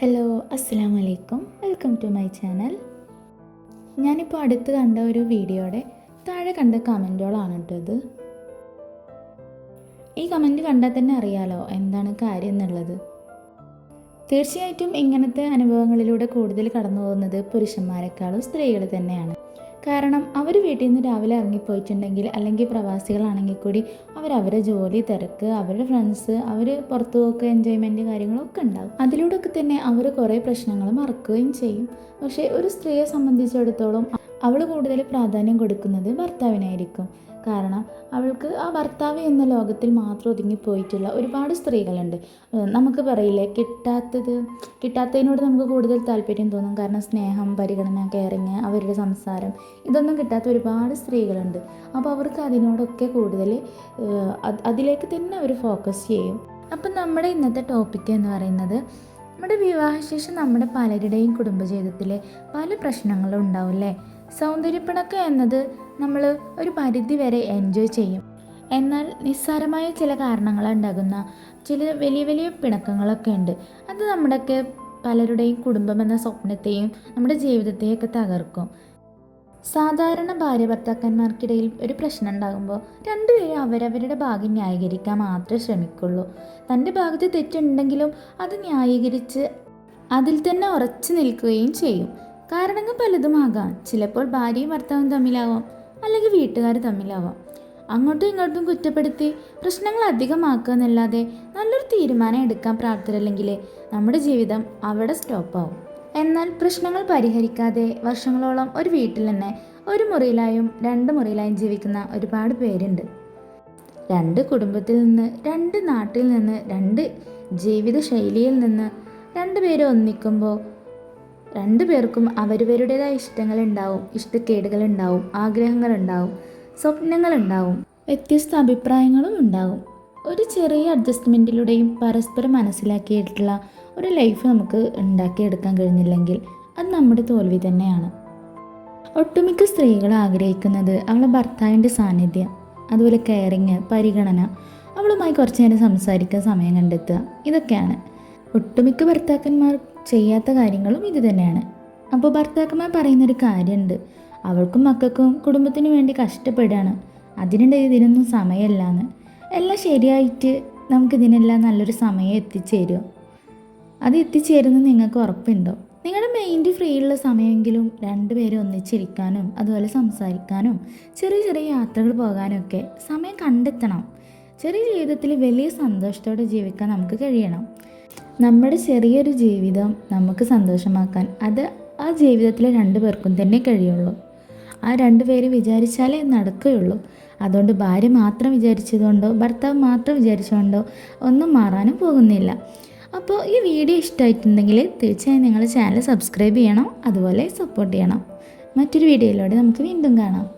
Hello അസ്സാം വലൈക്കും welcome to my channel ഞാനിപ്പോൾ അടുത്ത് കണ്ട ഒരു വീഡിയോയുടെ താഴെ കണ്ട കമന്റുകളാണ് കേട്ടത് ഈ കമന്റ് കണ്ടാൽ തന്നെ അറിയാലോ എന്താണ് കാര്യം എന്നുള്ളത്. തീർച്ചയായിട്ടും ഇങ്ങനത്തെ അനുഭവങ്ങളിലൂടെ കൂടുതൽ കടന്നു പോകുന്നത് പുരുഷന്മാരെക്കാളും സ്ത്രീകൾ തന്നെയാണ്. കാരണം അവർ വീട്ടിൽ നിന്ന് രാവിലെ ഇറങ്ങിപ്പോയിട്ടുണ്ടെങ്കിൽ അല്ലെങ്കിൽ പ്രവാസികളാണെങ്കിൽ കൂടി അവർ അവരെ ജോലി തിരക്ക് അവരുടെ ഫ്രണ്ട്സ് അവർ പുറത്തു പോക്ക് എൻജോയ്മെന്റ് കാര്യങ്ങളൊക്കെ ഉണ്ടാവും. അതിലൂടെയൊക്കെ തന്നെ അവർ കുറേ പ്രശ്നങ്ങൾ മറക്കുകയും ചെയ്യും. പക്ഷേ ഒരു സ്ത്രീയെ സംബന്ധിച്ചിടത്തോളം അവൾ കൂടുതൽ പ്രാധാന്യം കൊടുക്കുന്നത് ഭർത്താവിനായിരിക്കും. കാരണം അവൾക്ക് ആ ഭർത്താവ് എന്ന ലോകത്തിൽ മാത്രം ഒതുങ്ങിപ്പോയിട്ടുള്ള ഒരുപാട് സ്ത്രീകളുണ്ട്. നമുക്ക് പറയില്ലേ കിട്ടാത്തത് കിട്ടാത്തതിനോട് നമുക്ക് കൂടുതൽ താല്പര്യം തോന്നും. കാരണം സ്നേഹം പരിഗണന കെയറിങ് അവരുടെ സംസാരം ഇതൊന്നും കിട്ടാത്ത ഒരുപാട് സ്ത്രീകളുണ്ട്. അപ്പോൾ അവർക്ക് അതിനോടൊക്കെ കൂടുതൽ അതിലേക്ക് തന്നെ അവർ ഫോക്കസ് ചെയ്യും. അപ്പം നമ്മുടെ ഇന്നത്തെ ടോപ്പിക്ക് എന്ന് പറയുന്നത് നമ്മുടെ വിവാഹശേഷം നമ്മുടെ പലരുടെയും കുടുംബജീവിതത്തിലെ പല പ്രശ്നങ്ങളും ഉണ്ടാവും അല്ലേ? സൗന്ദര്യപ്പിണക്കം എന്നത് നമ്മൾ ഒരു പരിധി വരെ എൻജോയ് ചെയ്യും. എന്നാൽ നിസ്സാരമായ ചില കാരണങ്ങളുണ്ടാകുന്ന ചില വലിയ വലിയ പിണക്കങ്ങളൊക്കെ ഉണ്ട്. അത് നമ്മുടെയൊക്കെ പലരുടെയും കുടുംബം എന്ന സ്വപ്നത്തെയും നമ്മുടെ ജീവിതത്തെയൊക്കെ തകർക്കും. സാധാരണ ഭാര്യ ഭർത്താക്കന്മാർക്കിടയിൽ ഒരു പ്രശ്നം ഉണ്ടാകുമ്പോൾ രണ്ടുപേരും അവരവരുടെ ഭാഗം ന്യായീകരിക്കാൻ മാത്രമേ ശ്രമിക്കുള്ളൂ. തന്റെ ഭാഗത്ത് തെറ്റുണ്ടെങ്കിലും അത് ന്യായീകരിച്ച് അതിൽ തന്നെ ഉറച്ചു നിൽക്കുകയും ചെയ്യും. കാരണങ്ങൾ പലതുമാകാം. ചിലപ്പോൾ ഭാര്യയും ഭർത്താവും തമ്മിലാവാം. അല്ലെങ്കിൽ വീട്ടുകാർ തമ്മിലാവാം. അങ്ങോട്ടും ഇങ്ങോട്ടും കുറ്റപ്പെടുത്തി പ്രശ്നങ്ങൾ അധികമാക്കുക എന്നല്ലാതെ നല്ലൊരു തീരുമാനം എടുക്കാൻ പ്രാപ്തരല്ലെങ്കിൽ നമ്മുടെ ജീവിതം അവിടെ സ്റ്റോപ്പാവും എന്നാൽ പ്രശ്നങ്ങൾ പരിഹരിക്കാതെ വർഷങ്ങളോളം ഒരു വീട്ടിൽ തന്നെ ഒരു മുറിയിലായും രണ്ട് മുറിയിലായും ജീവിക്കുന്ന ഒരുപാട് പേരുണ്ട്. രണ്ട് കുടുംബത്തിൽ നിന്ന് രണ്ട് നാട്ടിൽ നിന്ന് രണ്ട് ജീവിത ശൈലിയിൽ നിന്ന് രണ്ട് പേര് ഒന്നിക്കുമ്പോൾ രണ്ടു പേർക്കും അവരവരുടേതായ ആഗ്രഹങ്ങൾ ഉണ്ടാവും സ്വപ്നങ്ങൾ ഉണ്ടാവും വ്യത്യസ്ത അഭിപ്രായങ്ങളും ഉണ്ടാവും. ഒരു ചെറിയ അഡ്ജസ്റ്റ്മെന്റിലൂടെയും പരസ്പരം മനസ്സിലാക്കിയിട്ടുള്ള ഒരു ലൈഫ് നമുക്ക് ഉണ്ടാക്കിയെടുക്കാൻ കഴിഞ്ഞില്ലെങ്കിൽ അത് നമ്മുടെ തോൽവി തന്നെയാണ്. ഒട്ടുമിക്ക സ്ത്രീകൾ ആഗ്രഹിക്കുന്നത് അവളെ ഭർത്താവിന്റെ സാന്നിധ്യം അതുപോലെ കെയറിങ് പരിഗണന അവളുമായി കുറച്ച് നേരം സംസാരിക്കാൻ സമയം കണ്ടെത്തുക ഇതൊക്കെയാണ്. ഒട്ടുമിക്ക ഭർത്താക്കന്മാർ ചെയ്യാത്ത കാര്യങ്ങളും ഇത് തന്നെയാണ്. അപ്പോൾ ഭർത്താക്കന്മാർ പറയുന്നൊരു കാര്യമുണ്ട് അവൾക്കും മക്കൾക്കും കുടുംബത്തിനു വേണ്ടി കഷ്ടപ്പെടുകയാണ്. അതിനിടെ ഇതിനൊന്നും സമയമല്ലാന്ന്. എല്ലാം ശരിയായിട്ട് നമുക്കിതിനെല്ലാം നല്ലൊരു സമയം എത്തിച്ചേരുമോ അത് എത്തിച്ചേരുന്നത് നിങ്ങൾക്ക് ഉറപ്പുണ്ടോ? നിങ്ങളുടെ മൈൻഡ് ഫ്രീ ഉള്ള സമയമെങ്കിലും രണ്ടുപേരും ഒന്നിച്ചിരിക്കാനും അതുപോലെ സംസാരിക്കാനും ചെറിയ ചെറിയ യാത്രകൾ പോകാനൊക്കെ സമയം കണ്ടെത്തണം. ചെറിയ ജീവിതത്തിൽ വലിയ സന്തോഷത്തോടെ ജീവിക്കാൻ നമുക്ക് കഴിയണം. നമ്മുടെ ചെറിയൊരു ജീവിതം നമുക്ക് സന്തോഷമാക്കാൻ അത് ആ ജീവിതത്തിലെ രണ്ടു പേർക്കും തന്നെ കഴിയുള്ളൂ. ആ രണ്ടു പേര് വിചാരിച്ചാലേ നടക്കുകയുള്ളൂ. അതുകൊണ്ട് ഭാര്യ മാത്രം വിചാരിച്ചതുകൊണ്ടോ ഭർത്താവ് മാത്രം വിചാരിച്ചുകൊണ്ടോ ഒന്നും മാറാനും പോകുന്നില്ല. അപ്പോൾ ഈ വീഡിയോ ഇഷ്ടമായിട്ടുണ്ടെങ്കിൽ തീർച്ചയായും നിങ്ങൾ ചാനൽ സബ്സ്ക്രൈബ് ചെയ്യണം അതുപോലെ സപ്പോർട്ട് ചെയ്യണം. മറ്റൊരു വീഡിയോയിലൂടെ നമുക്ക് വീണ്ടും കാണാം.